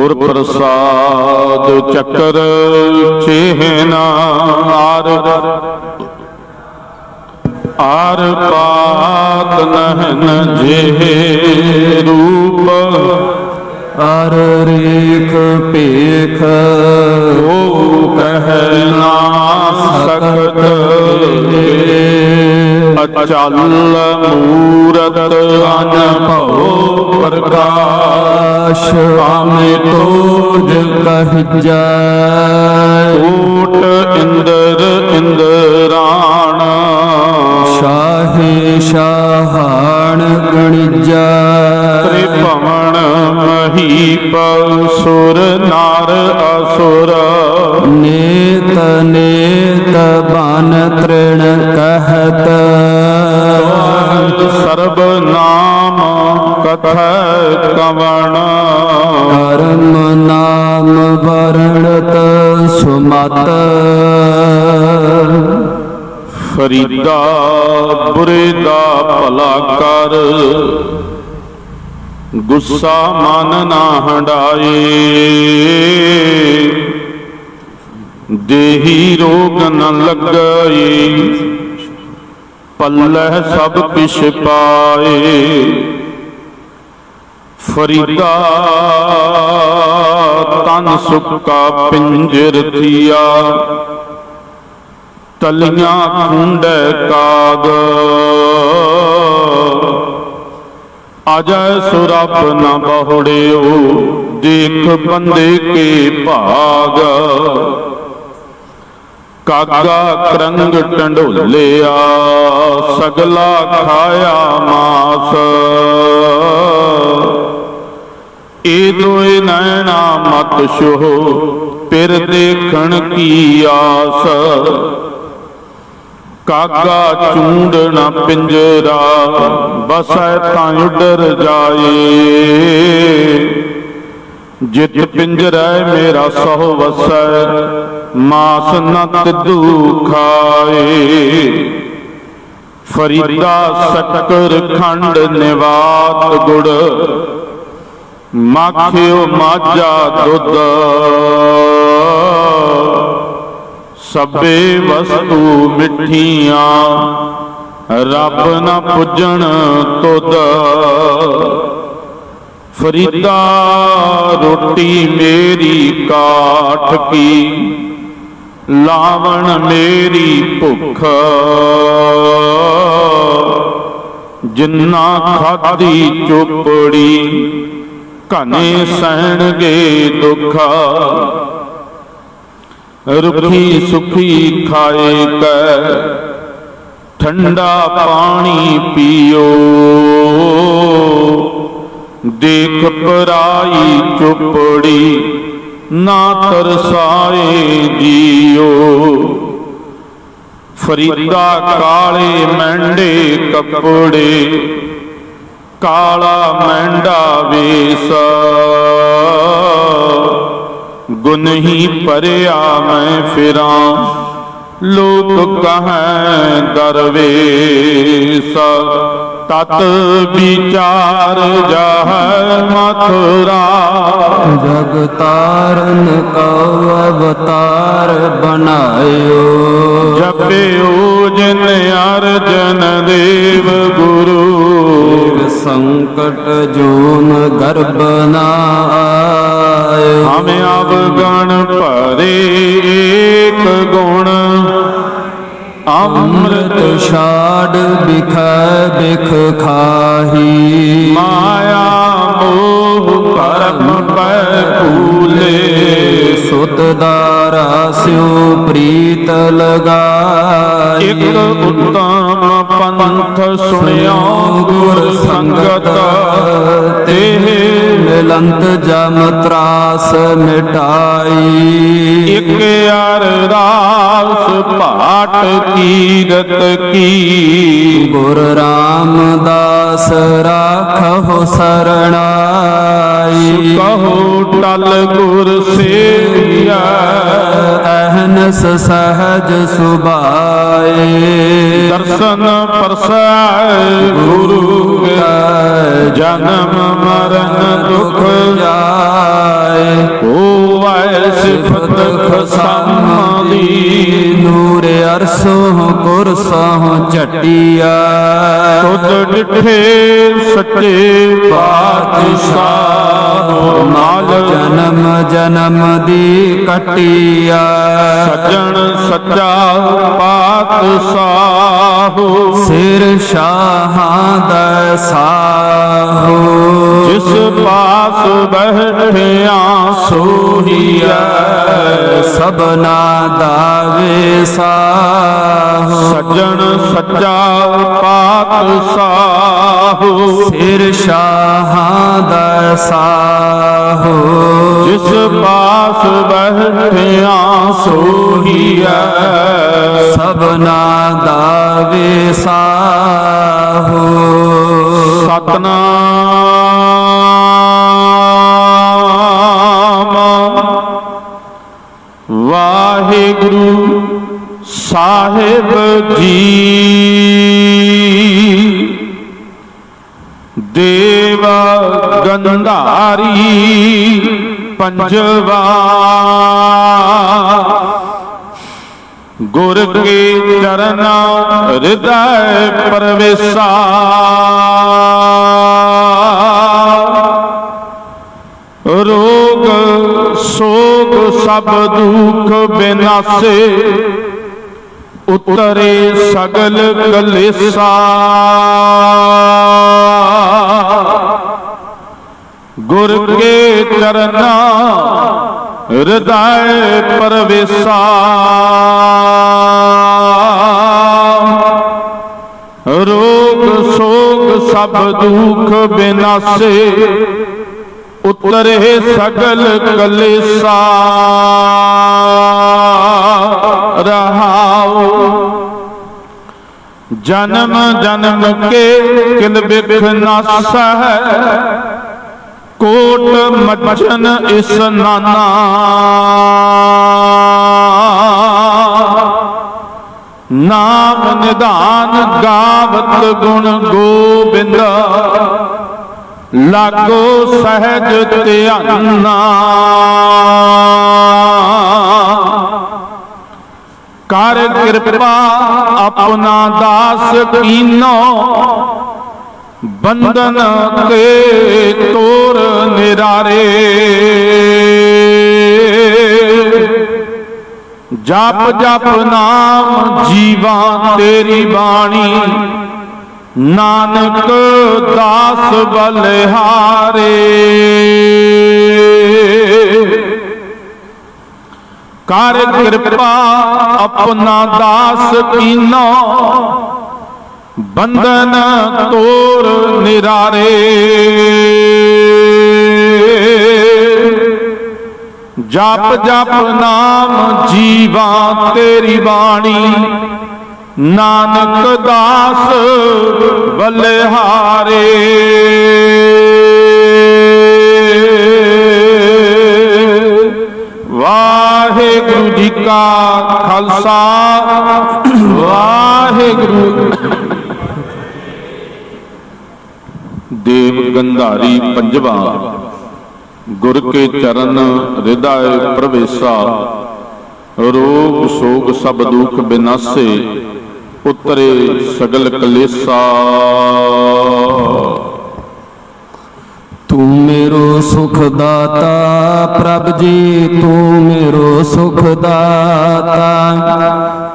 ਗੁਰ ਪ੍ਰਸਾਦ ਚੱਕਰ ਚਿਹਨਾ R. R ਪਾਤ ਨਹਨ ਜਿਹੇ ਰੂਪ। ਅਰ ਰੇਖ ਭੇਖ ਉਹ ਕਹਿ ਨਾ ਸਕਤ। ਅਚਲ ਮੂਰਤ ਅਨਭਉ ਪ੍ਰਕਾਸ਼ ਆਮੇ ਤੋਜ ਕਹਿ ਜਾਏ। ਓਟ ਇੰਦਰ ਇੰਦਰਾਣ। ਸ਼ਾਹੇ ਸ਼ਾਹਾਣ ਗਣਿਜਾ ਤ੍ਰਿਭਵਨ ਮਹੀਪ ਸੁਰ ਨਰ ਅਸੁਰ। ਨੇਤ ਨੇਤ ਬਨ ਤ੍ਰਿਣ ਕਹਿਤ। ਸਰਬ ਨਾਮ ਕਥੈ ਕਵਣ। ਨਾਮ ਵਰਣਤ ਸੁਮਤ। ਫਰੀਦਾ ਬੁਰੇ ਦਾ ਭਲਾ ਕਰ। ਗੁੱਸਾ ਮਨ ਨਾ ਹੰਡਾਏ। ਦੇਹੀ ਰੋਗ ਨ ਲੱਗਈ ਪੱਲਹਿ ਸਭ ਕਿਛ ਪਾਏ। ਫਰੀਦਾ, ਤਨ ਸੁੱਕਾ ਪਿੰਜਰ ਥੀਆ। ਤਲੀਆਂ ਖੁੰਡੈ ਕਾਗ। ਅਜੈ ਸੁਰਪ ਨ ਬਹੁੜਿਓ, ਦੇਖ ਬੰਦੇ ਕੇ ਭਾਗ। ਕਾਗਾ ਕਰੰਗ ਟੰਡੋਲਿਆ, ਸਗਲਾ ਖਾਇਆ ਮਾਸ। ਏ ਦੋਏ ਨੈਣਾ ਮਤ ਛੋਹ ਪਿਰ ਦੇਖਣ ਕੀ ਆਸ। ਕਾਗਾ ਚੂੰਡ ਨਾ ਪਿੰਜਰਾ, ਬਸੈ ਤਾਂ ਉੱਡਰ ਜਾਏ। ਜਿਤ ਪਿੰਜਰੈ ਮੇਰਾ ਸਹੁ ਵਸੈ, ਮਾਸ ਨਤ ਤਿਦੂ ਫਰੀਦਾ ਸਕਰ ਖੰਡ ਨਿਵਾਤ ਗੁੜ ਮਾਖਿਓ ਮਾਝਾ ਦੁੱਧ। ਸਭੇ ਵਸਤੂ ਮਿੱਠੀਆਂ, ਰੱਬ ਨਾ ਪੁੱਜਣ ਤੁਧ। ਫਰੀਦਾ ਰੋਟੀ ਮੇਰੀ ਕਾਠ ਕੀ, ਲਾਵਣ ਮੇਰੀ ਭੁੱਖ। ਜਿੰਨਾ ਖਾਦੀ ਚੋਪੜੀ ਘਨੇ ਸਹਿਣਗੇ ਦੁੱਖ। ਰੁਖੀ ਸੁਖੀ ਖਾਏ ਕੈ ਠੰਡਾ ਪਾਣੀ ਪੀਓ। ਦੇਖ ਪਰਾਈ ਚੁਪੜੀ, ਨਾ ਤਰਸਾਏ ਜੀਓ। ਫਰੀਦਾ ਕਾਲੇ ਮੈਂਡੇ ਕੱਪੜੇ ਕਾਲਾ ਮੈਂਡਾ ਵੇਸ। ਗੁਨਹੀ ਪਰਿਆ ਮੈਂ ਫਿਰਾਂ ਲੋਕ ਕਹੈ ਦਰਵੇਸ। ਤਤ ਵਿਚਾਰ ਜਹ ਮਥੁਰਾ ਜਗ ਤਾਰਨ ਕਉ ਅਵਤਾਰ ਬਣਾਇਓ। ਜਪਿਓ ਜਿਨ ਅਰਜਨ ਦੇਵ ਗੁਰੂ। ਸੰਕਟ ਜੋਨ ਗਰਭ ਨਾ ਆਇਓ ਹਮ ਅਵਗਣ ਭਰੇ ਏਕ ਗੁਣ। ਅੰਮ੍ਰਿਤ ਛਾੜ ਬਿਖ ਬਿਖ ਖਾਹੀ। ਮਾਇਆ ਮੋਹ ਕਰਮ ਪੈ ਭੂਲੇ ਸੁਤ ਦਾਰਾ ਸਿਉ ਪ੍ਰੀਤ ਲਗਾਈ। ਇਕ ਉਤਮ ਪੰਥ ਸੁਣਿਓ ਗੁਰ ਸੰਗਤ ਤੇਹ ਮਿਲੰਤ ਜਮ ਤਰਾਸ ਮਿਟਾਈ। ਇਕ ਅਰਦਾਸ ਭਾਟ ਕੀਰਤ ਕੀ। ਗੁਰ ਰਾਮਦਾਸ ਰਾਖਹੁ ਸਰਣਾਈ। ਕਹੋ ਟਲ ਗੁਰ ਸੇਵੀਐ। ਅਹਨਸ ਸਹਜ ਸੁਭਾਏ। ਦਰਸ਼ਨ ਪਰਸੈ ਗੁਰੂ ਕੇ ਜਨਮ ਮਰਨ ਦੁਖ ਜਾਏ। ਹੋਵੈ ਸਿਫਤ ਖਸਮ ਦੀ ਨੂਰ ਅਰਸੋਂ ਕੁਰਸੋਂ ਝਟਿਆ। ਤੁਧ ਡਿਠੇ ਸੱਚੇ ਪਾਤਸ਼ਾਹ ਨਾਲ ਜਨਮ ਜਨਮ ਦੀ ਕਟਿਆ। ਸੱਜਣ ਸੱਚਾ ਪਾਤਸ਼ਾਹ ਸਿਰ ਸ਼ਾਹਾਂ ਦਾ ਸਾਹੋ ਜਿਸ ਪਾਸ ਬਹਿਠਿਆ ਸੋਹੀਐ। ਸਬਨਾ ਦਾਵੇ ਸਾਹੋ ਸੱਜਣ ਸੱਚਾ ਪਾਤਸ਼ਾਹ ਸਿਰ ਸ਼ਾਹਾਂ ਦਾ ਸਾਹੋ। ਜਿਸ ਪਾਸ ਬਹਿਠਿਆ ਸੋਹੀਐ ਸਬਨਾ ਦਾਵੇ ਸਾਹੋ। ਸਤਨਾਮ। ਵਾਹਿਗੁਰੂ ਸਾਹਿਬ ਜੀ। ਦੇਵ ਗੰਧਾਰੀ ਪੰਜਵਾ। ਗੁਰ ਕੇ ਚਰਨ ਹਿਰਦੈ ਪਰਵੇਸਾ। ਰੋਗ ਸੋਗ ਸਭ ਦੁੱਖ ਬਿਨਾਸੇ। ਉਤਰੇ ਸਗਲ ਕਲੇਸਾ ਗੁਰ ਕੇ ਚਰਨਾ ਹਿਰਦੈ ਪਰਵੇਸਾ। ਰੋਗ ਸੋਗ ਸਭ ਦੁਖ ਬਿਨਾਸੇ ਉਤਰੇ ਸਗਲ ਕਲੇਸਾ ਰਹਾਉ ਜਨਮ ਜਨਮ ਕੇ ਕਿਲ ਬਿਖ ਨਾਸੈ ਕੋਟ ਮੱਛਨ ਇਸ ਨਾਨਾ। ਨਾਮ ਨਿਧਾਨ ਗਾਵਤ ਗੁਣ ਗੋਬਿੰਦ। ਲਾਗੋ ਸਹਿਜ ਧਿਆਨਾ। ਕਰ ਕਿਰਪਾ ਆਪਣਾ ਦਾਸ ਕੀਨੋ। ਬੰਧਨ ਤੇ ਤੋਰ ਨਿਰਾਰੇ। ਜਪ ਜਪ ਨਾਮ ਜੀਵਾਂ ਤੇਰੀ ਬਾਣੀ। ਨਾਨਕ ਦਾਸ ਬਲਿਹਾਰੇ। ਕਰ ਕਿਰਪਾ ਆਪਣਾ ਦਾਸ ਕੀਨੋ। ਬੰਧਨ ਤੋਰ ਨਿਰਾਰੇ। ਜਪ ਜਪ ਨਾਮ ਜੀਵਾਂ ਤੇਰੀ ਬਾਣੀ। ਨਾਨਕ ਦਾਸ ਬਲਿਹਾਰੇ। ਗੰਧਾਰੀ ਪੰਜਵਾ। ਗੁਰ ਕੇ ਚਰਨ ਹਿਰਦੈ ਪ੍ਰਵੇਸਾ। ਰੋਗ ਸੋਗ ਸਭ ਦੁਖ ਬਿਨਾਸੇ, ਉਤਰੇ ਸਗਲ ਕਲੇਸਾ। ਤੂੰ ਮੇਰੋ ਸੁਖ ਦਾਤਾ ਪ੍ਰਭ ਜੀ, ਤੂੰ ਮੇਰੋ ਸੁਖ ਦਾਤਾ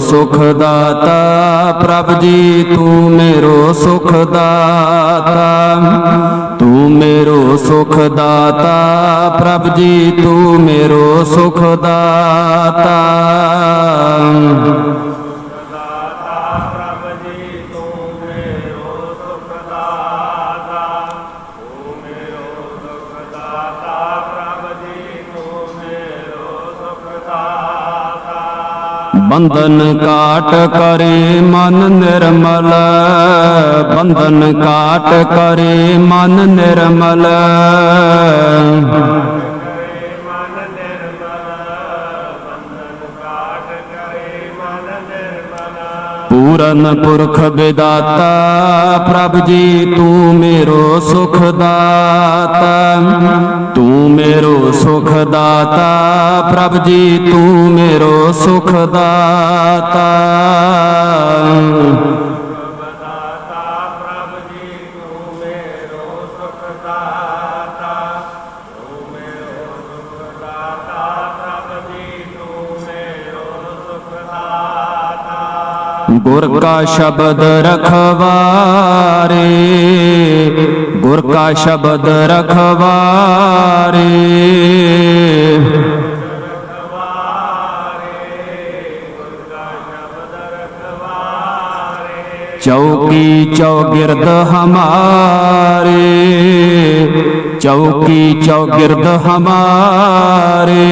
ਸੁਖ ਦਾਤਾ, ਪ੍ਰਭ ਜੀ, ਤੂੰ ਮੇਰੋ ਸੁਖ ਦਾਤਾ। ਤੂੰ ਮੇਰੋ ਸੁਖ ਦਾਤਾ, ਪ੍ਰਭ ਜੀ, ਤੂੰ ਮੇਰੋ ਸੁਖ ਦਾਤਾ। ਬੰਧਨ ਕਾਟ ਕਰੇ ਮਨ ਨਿਰਮਲ। ਬੰਧਨ ਕਾਟ ਕਰੇ ਮਨ ਨਿਰਮਲ। ਪੂਰਨ ਪੁਰਖ ਵਿਦਾਤਾ, ਪ੍ਰਭ ਜੀ, ਤੂੰ ਮੇਰੋ ਸੁਖ ਦਾਤਾ ਤੂੰ ਮੇਰੋ ਸੁਖ ਦਾਤਾ ਪ੍ਰਭ ਜੀ, ਤੂੰ ਮੇਰੋ ਸੁਖ ਦਾਤਾ ਗੁਰ ਕਾ ਸ਼ਬਦ ਰਖਵਾਰੇ ਗੁਰ ਕਾ ਸ਼ਬਦ ਰਖਵਾਰੇ। ਚੌਕੀ ਚੌਗਿਰਦ ਹਮਾਰੇ ਚੌਕੀ ਚੌਗਿਰਦ ਹਮਾਰੇ।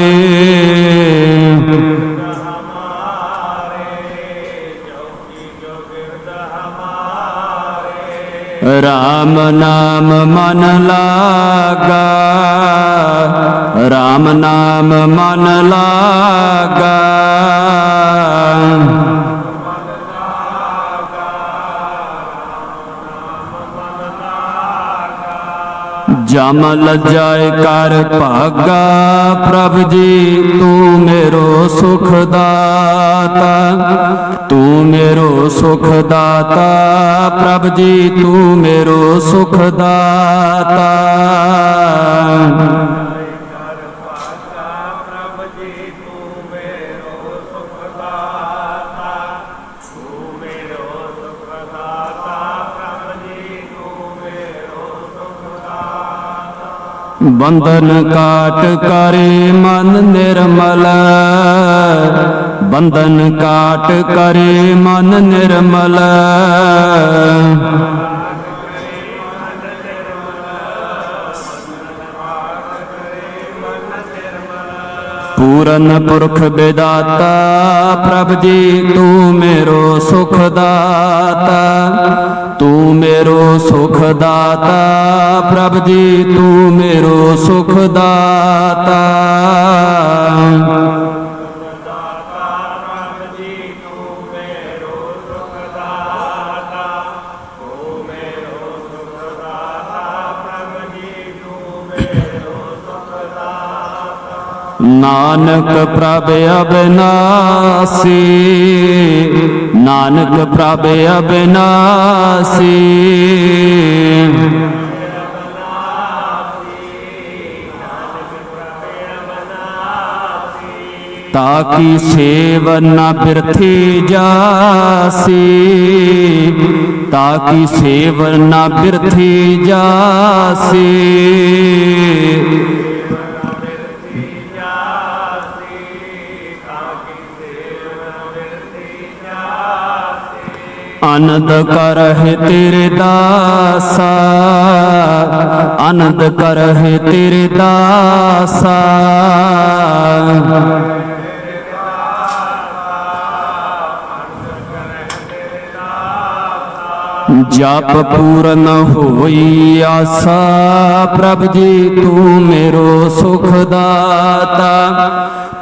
ਰਾਮ ਨਾਮ ਮਨ ਲਾਗਾ। ਰਾਮ ਨਾਮ ਮਨ ਲਾਗਾ। ਜਮ ਲਜਾਏ ਕਰ ਭਾਗਾ, ਪ੍ਰਭ ਜੀ, ਤੂੰ ਮੇਰੋ ਸੁਖ ਦਾਤਾ ਤੂੰ ਮੇਰੋ ਸੁਖ ਦਾਤਾ ਪ੍ਰਭ ਜੀ, ਤੂੰ ਮੇਰੋ ਸੁਖ ਦਾਤਾ ਬੰਧਨ ਕਾਟ ਕਰੇ ਮਨ ਨਿਰਮਲ। ਬੰਧਨ ਕਾਟ ਕਰੇ ਮਨ ਨਿਰਮਲ। ਪੂਰਨ ਪੁਰਖ ਵਿਦਾਤਾ, ਪ੍ਰਭ ਜੀ ਤੂੰ ਮੇਰੋ ਸੁਖ ਦਾਤਾ। ਤੂੰ ਮੇਰੋ ਸੁਖ ਦਾਤਾ ਪ੍ਰਭ ਜੀ ਤੂੰ ਮੇਰੋ ਸੁਖ ਦਾਤਾ ਨਾਨਕ ਪ੍ਰਭ ਅਬਨਾਸੀ, ਨਾਨਕ ਪ੍ਰਭ ਅਬਨਾਸੀ। ਤਾਕੀ ਸੇਵ ਨਾ ਬਿਰਥੀ ਜਾਸੀ ਤਾਕੀ ਸੇਵ ਨ ਬਿਰਥੀ ਜਾਸੀ। ਆਨੰਦ ਕਰਹਿ ਤੇਰੇ ਦਾਸਾ ਆਨੰਦ ਕਰਹਿ ਤੇਰੇ ਦਾਸਾ। ਜਪ ਪੂਰਨ ਹੋਈ ਆਸਾ, ਪ੍ਰਭ ਜੀ, ਤੂੰ ਮੇਰੋ ਸੁਖ ਦਾਤਾ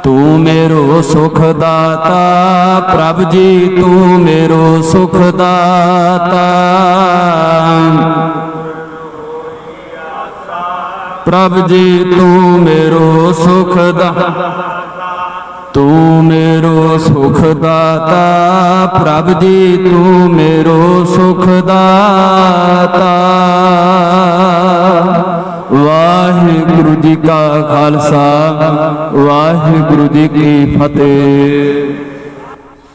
ਤੂੰ ਮੇਰੋ ਸੁਖ ਦਾਤਾ ਪ੍ਰਭ ਜੀ, ਤੂੰ ਮੇਰੋ ਸੁਖ ਦਾਤਾ ਪ੍ਰਭ ਜੀ, ਤੂੰ ਮੇਰੋ ਸੁਖ ਦਾ ਤੂੰ ਮੇਰੋ ਸੁਖ ਦਾਤਾ, ਪ੍ਰਭ ਜੀ ਤੂੰ ਮੇਰੋ ਸੁਖ ਦਾਤਾ। ਵਾਹਿਗੁਰੂ ਜੀ ਕਾ ਖਾਲਸਾ, ਵਾਹਿਗੁਰੂ ਜੀ ਕੀ ਫਤਿਹ।